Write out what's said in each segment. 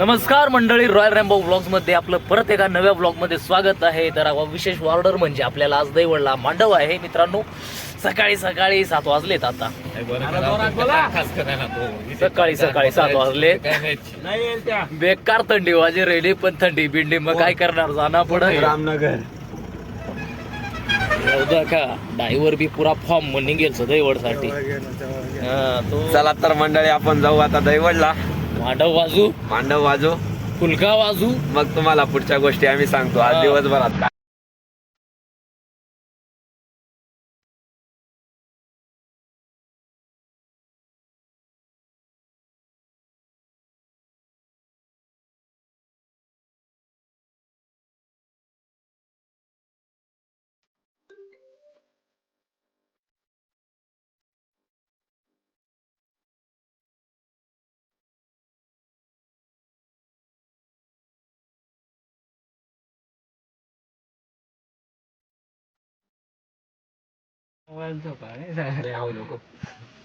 नमस्कार मंडळी royal Rambo ब्लॉग्समध्ये आपलं परत एका नव्या ब्लॉगमध्ये स्वागत आहे. तर विशेष ऑर्डर म्हणजे आपल्याला आज दैवडला मांडव आहे. मित्रांनो सकाळी सकाळी सात वाजलेत आता. सकाळी सकाळी सात वाजले बेकार थंडी वाजे राहिली पण थंडी बिंडी मग काय करणार? जाणार पडत रामनगर. का ड्रायव्हर बी पुरा फॉर्म निघेल दैवडसाठी तो चला तर मंडळी आपण जाऊ आता दैवडला मांडव वाजू. मांडव वाजू. फुलका वाजू. मग तुम्हाला पुढच्या गोष्टी आम्ही सांगतो. आज. दिवसभरात. काय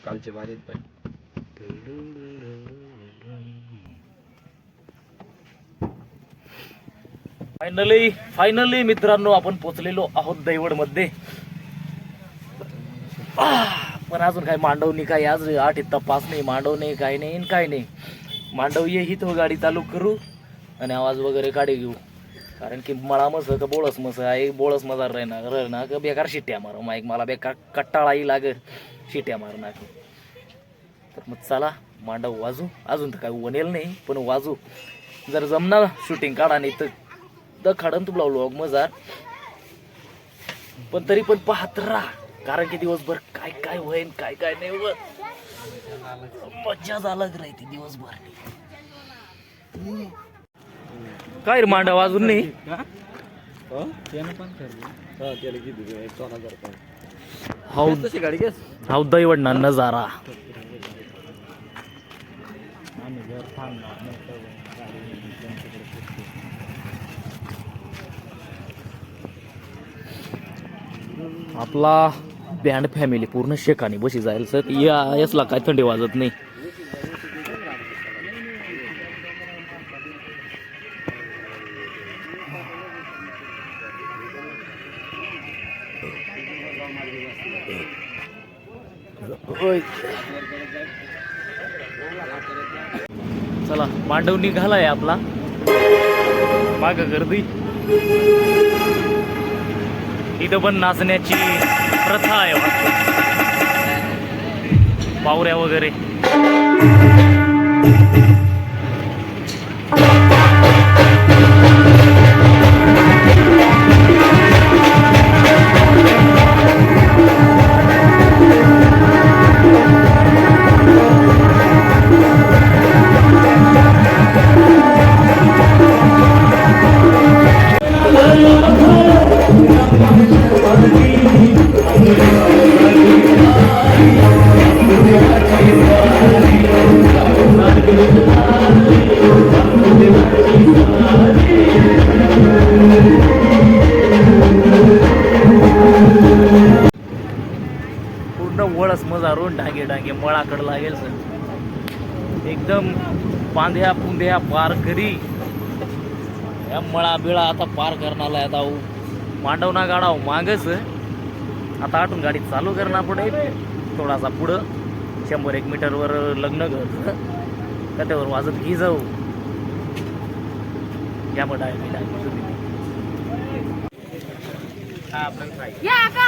कालचे बारीत पण फायनली फायनली मित्रांनो आपण पोचलेलो आहोत दैवडमध्ये पण अजून काय मांडवनी काय आज आठ तपास नाही मांडव नाही काय नाही आणि काय नाही. मांडव ये ही तो गाडी चालू करू आणि आवाज वगैरे काढी घेऊ. कारण की मला मस का बोळस मस आहे बोळस मजार राहणार राहणार का बेकार शिट्ट्या मार माईक मला बेकार कट्टाळाही लाग शिट्ट्या मारणार तर मग चला मांडव वाजू. अजून तर काय वनेल नाही पण वाजू. जर जमणार शूटिंग काढा नाही तर द खाडन तुला व्लॉग मजार. पण तरी पण पाहत राहा कारण की दिवसभर काय काय होईन काय काय नाही होत. मज्जा झालं राहते दिवसभर. काय रे मांडव अजून नाही? हाऊ दैवडना नजारा. आपला बँड फॅमिली पूर्ण शेकाने बशी जाईल सर. या यासला काय थंडी वाजत नाही. तांडव निघाला आहे आपला. माग गर्दी. इथं पण नाचण्याची प्रथा आहे वाटतं. पावऱ्या वगैरे. मारून मजारून डांगे डांगे लागेल सर. एकदम पांध्या पुंध्या पार करी या मळा बिळा आता पार करणाला आता मांडवना गाडा हो मागच आता आठून गाडी चालू करणार पुढे. थोडासा पुढं. शंभर एक मीटरवर लग्न घर. त्याच्यावर त्यावर वाजत घे जाऊ. या मग डाय तुम्ही या का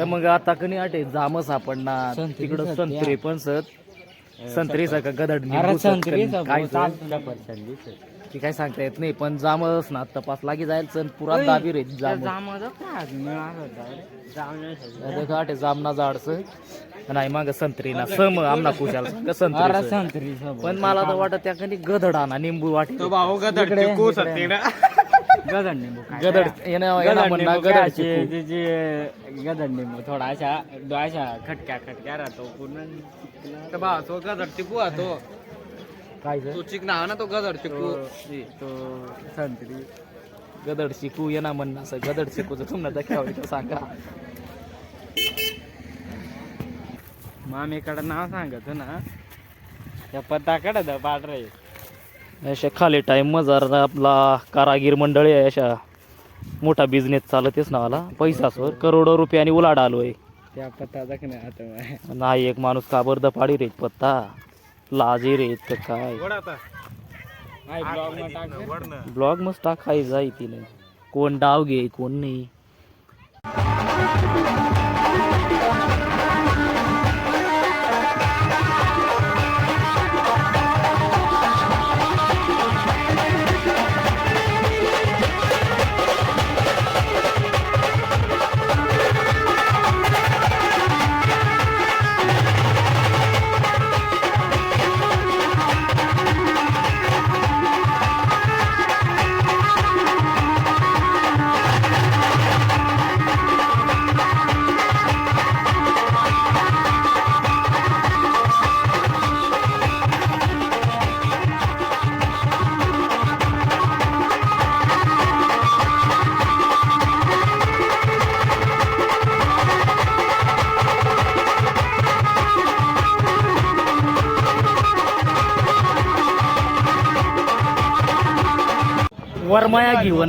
तर मग आता कनी आटे जाम सापडणार. तिकडं संत्री पण सत. संत्री का गदड काय सत. की काय सांगता येत नाही पण जामच ना. तपास लागी जाईल सण. पुरा दाबी रे जाम गाठे जामना झाडचं नाही माग संत्री ना. सम आमना कुशाल संग. संत्री पण मला तर वाटत त्या कधी गधड आणा निंबू वाटे भाऊ गदड गदड निंबू गदड. येणं येणं म्हणणं गदड चिकू. गदड निंबू थोडा अशा अशा खटक्या खटक्या राहतो पूर्ण. बा तो चिकू हा तो. काय झालं? तो चिकना हा ना तो गदड चिकू तो संत्री गदड शिकू येणं म्हणणं असं. गदड शिकूचं तुम्हाला दाखवायचं सांगा. मामीकडे नाव सांगतो ना. त्या पत्ताकडे द पांढरे अशा खाली टाइम मजार आपला कारागीर मंडळी आहे अशा मोठा बिझनेस चालतेच नावाला पैसा सर करोडो रुपयानी उलाढ आलोय त्या पत्ता आता नाही एक माणूस का बर्द पाडी रे पत्ता. लाजी रे तर काय. ब्लॉगमध्ये टाक ब्लॉग मस्त टाकाय जाई तिने. कोण डाव घे कोण नाही.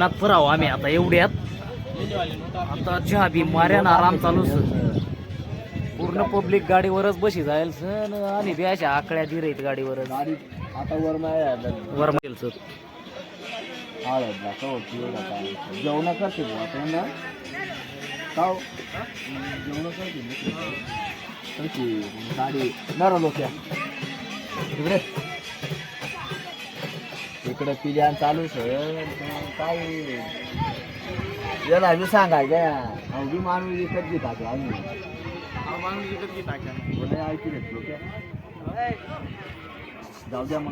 आत फराव आम्ही आता एवढ्यात. आता चहा बी माऱ्यान आराम चालू पूर्ण पब्लिक गाडीवरच बशी जाईल सण आणि बी अशा आकड्या दिर गाडीवरच. आता वर सर. जेवण करते जेवण करते गाडी नर लोक इकडे पिल्यान चालू सर काय? याला मी सांगायचं अवघी माणूस विकत घेतात आम्ही? माणूस विकत घेतात ऐकू लोक जाऊ द्या मग.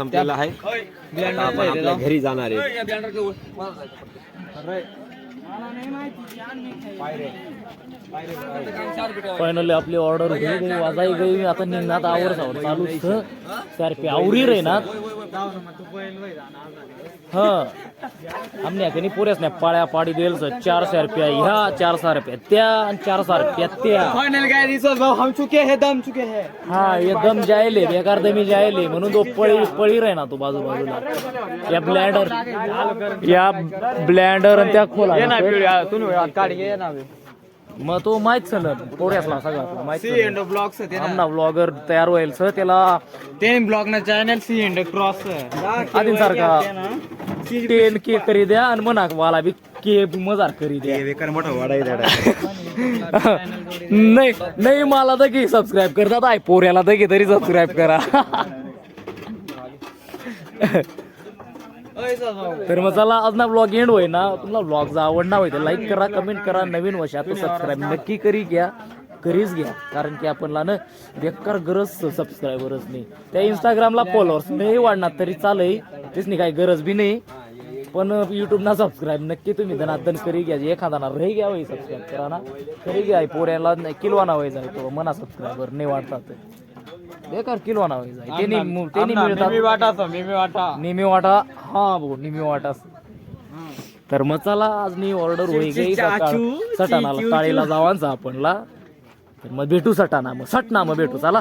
संपलेला आहे. आता आपण आपल्या घरी जाणार आहे. फायनली आपली ऑर्डर होई गई वाजाई गई आता निघणार आवर सावर चालू पे आवरी रे ना. हा. आमने कनी पुरेच नाही. पाळ्या पाडी देईल चार सौ रुपया ह्या चार सौ रुपया त्या आणि चार सौ रुपया त्या. भाऊ हम चुके हैं दम चुके हैं. हा एकदम जायले बेकार दमी जायले म्हणून तो पळी पळी रे ना तो बाजू बाजूला या ब्लँडर या ब्लँडर आणि त्या खोला ये ना काढ ये ना. मग तो माहीत सलग पोऱ्यासला सगळा माहीत सी ते आमना ब्लॉगर तयार होईल सर त्याला. ते ब्लॉग ना चॅनल सी एंड क्रॉस आधी सारखा. टेन के करी द्या आणि म्हणा मला बी के मजार करी द्या. नाही नाही मला तर की सबस्क्राईब करतात आहे पोऱ्याला तर की तरी सबस्क्राईब करा. तर मग चला आज ना ब्लॉग एंड होय ना तुम्हाला ब्लॉग जर आवडणार होय तर लाईक करा कमेंट करा नवीन वर्षात सबस्क्राईब नक्की करी घ्या. करीच घ्या. कारण की आपणला ना बेकार गरज सबस्क्रायबरच नाही त्या इंस्टाग्रामला फॉलोअर्स नाही वाढणार तरी चालय. तेच नाही काही गरज बी नाही. पण युट्यूब ना सबस्क्राईब नक्की तुम्ही धनादन करी घ्या. एखादा ना रही घ्या होई सबस्क्राईब करा ना. करी घ्या पोऱ्याला किलवाना वय जाय तो मना सबस्क्रायबर नाही वाढतात. बेकार किलवाना वय जाय ते नाही ते नाही मिळतात. मी वाटातो मी मी वाटा. निमी वाटा. हा भाऊ निमी वाटा तर मग चला आज नी ऑर्डर होई गई सटाणाला टाळीला जावांचा आपणला. तर मग भेटू सटाणा मग सटना मग भेटू चला.